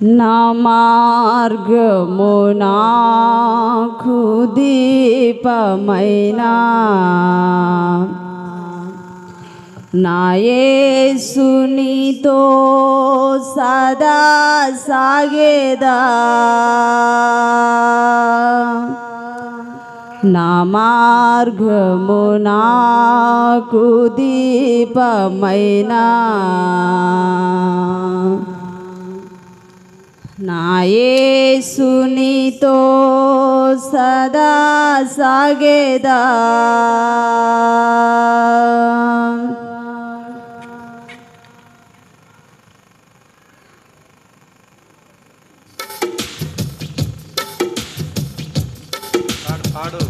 నా మార్గము నాకు దీపమైనా నా యేసునితో సదా సాగేదా నా మార్గము నాకు దీపమైనా నా యేసునితో సదా సాగేదా పాడు పాడు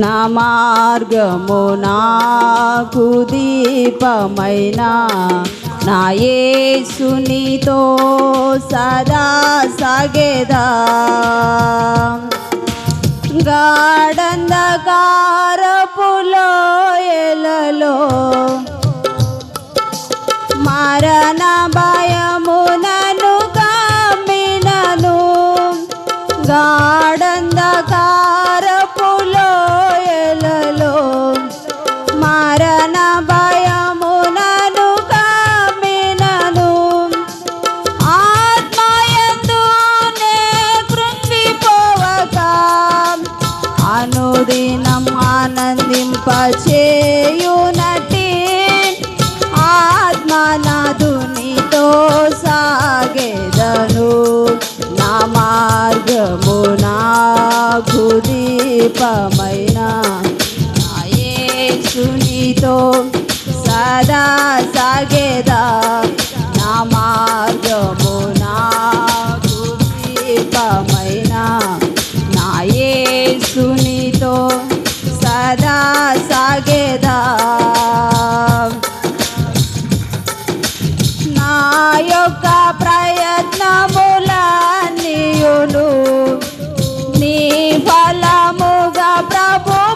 నా మార్గము నాకు దీపమైనా నా యేసునితో సదా సాగేదా. గాఢంధకారపులో ఎలలో మరణ అనుదినం ఆనందింపచేయునటి. ఆత్మనాథునితో సాగేదను. నా మార్గము నాకు దీపమైన నా యేసునితో సదా సాగేదా. యొక్క ప్రయత్నములన్నీయును. నీ ఫలముగా ప్రభు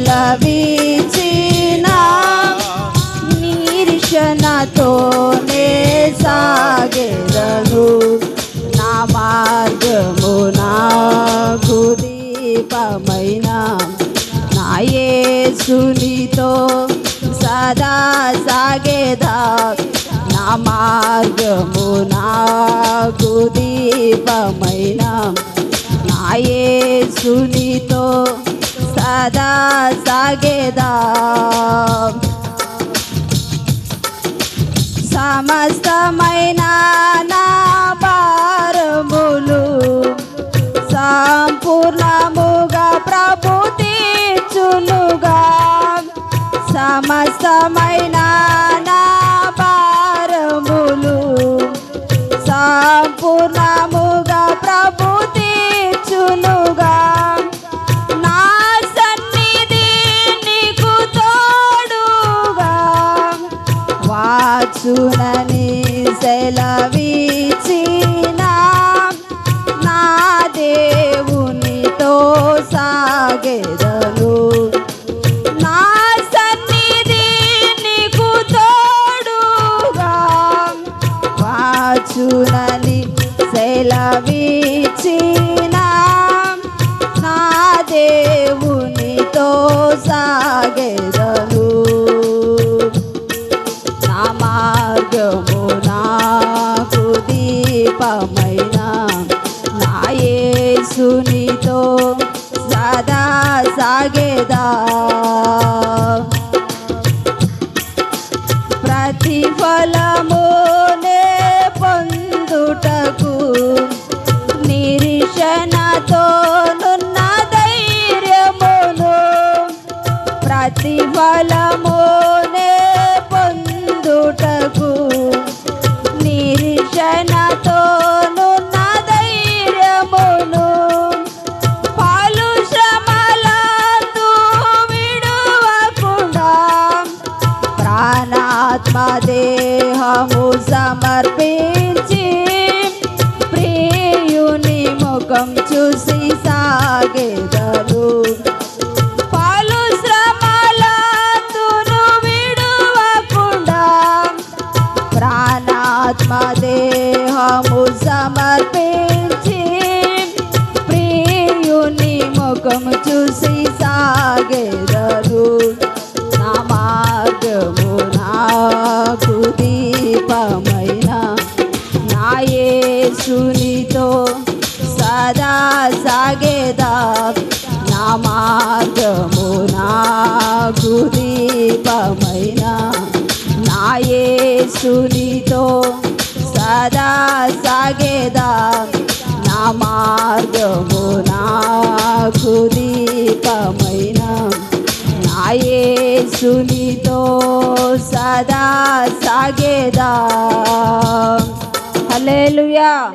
సెలవిచిన నిరీక్షణతోనే సాగెదను నా మార్గము నాకు దీపమైన నా యేసునితో సదా సాగేదా నా మార్గము నాకు దీపమైన నా యేసునితో సదా సాగేదా సమస్తమైన నా భారములు సంపూర్ణముగా ప్రభు తీర్చునుగా సమస్తమైన వాచునని సెలవిచిన నా దేవునితో సాగెదను. నా సన్నిధి నీకు తోడుగా. వాచునని సెలవిచిన నాకు దీపమైన నా యేసునితో సదా సాగేదా. ప్రతిఫలము నే పొందుటకు నిరీక్షణతో నున్న ధైర్యమును ప్రతిఫలము నే నిరీక్షణతోనున్న దేహము సమర్పించి ప్రియుని ముఖం చూసి సాగేదలు ప్రాణాత్మ దేహము సమర్పించి ప్రియుని ముఖము చూసి సాగెదరు. నా మార్గము నాకు దీపమైన నా యేసునితో సదా సాగేదా నా మార్గము నాకు దీపమైన. యేసునితో సదా సాగేదా నా మార్గము నాకు దీపమైన. నా యేసునితో సదా సాగేదా. హల్లెలూయా.